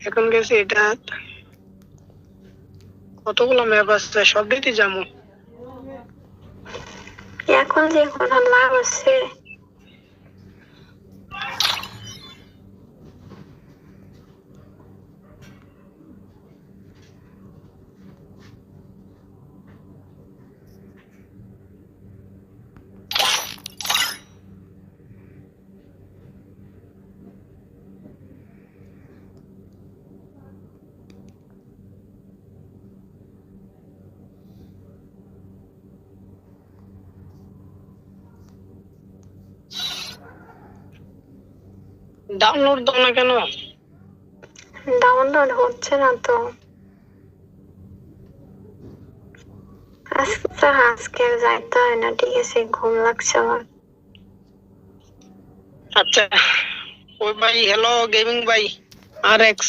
এখন গেছি এটা কতগুলো ম্যাপ আছে? সবটাইতে যাব এখন যে কোনো লাভ আছে। ডাউনলোড দাও না কেন? ডাউনলোড হচ্ছে না তো। আজকে তো আজকে যাইতে হয় না ঠিক আছে ঘুম লাগছে আমার। আচ্ছা। ওই ভাই হ্যালো গেমিং ভাই আর এক্স